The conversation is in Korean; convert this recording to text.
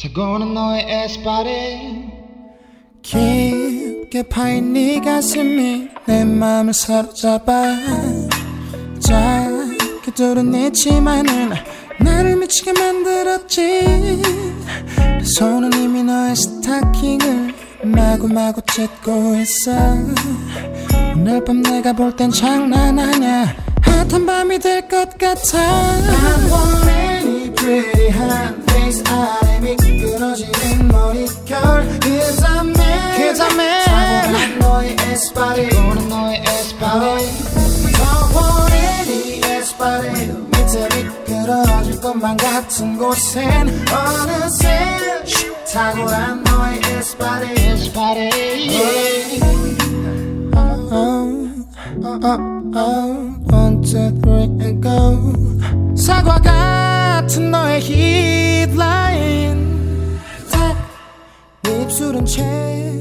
타고난 너의 에스파레. 깊게 파인 네 가슴이 내 맘을 사로잡아. 작게 뚫은 네 치마는 나를 미치게 만들었지. 내 손은 이미 너의 스타킹을 마구마구 찢고 있어. 오늘 밤 내가 볼 땐 장난 아냐 핫한 밤이 될 것 같아 in Cause I'm in. 타고난 너의 타고난 너의 에스파레 더 원해니 에스파레 밑에 미끄러질 것만 같은 곳엔 어느새 탁월한 너의 oh, oh, oh, oh, one, two, three, and go. 사과 같은 너의 힙 입술은 채